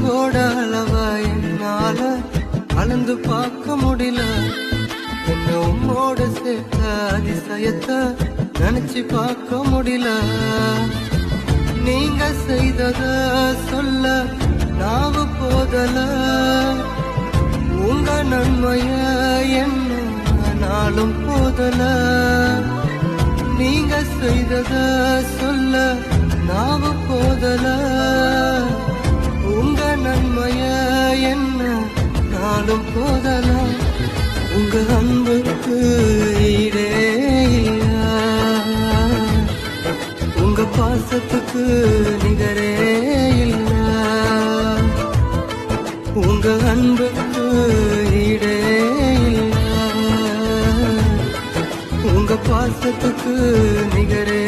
உங்களோட அளவா என்னால அளந்து பார்க்க முடியல. என்ன உம்மோட சேர்த்த அதிசயத்தை நினைச்சு பார்க்க முடியல. நீங்க செய்தத சொல்ல நாவு போதல. உங்க நன்மைய என்ன நாளும் போதல. நீங்க செய்தத சொல்ல நாவு நாளும் போதலாம். உங்க அன்புக்கு ஈடே உங்க பாசத்துக்கு நிகரே இல்ல உங்க அன்புக்கு ஈடே இல்ல உங்க பாசத்துக்கு நிகரே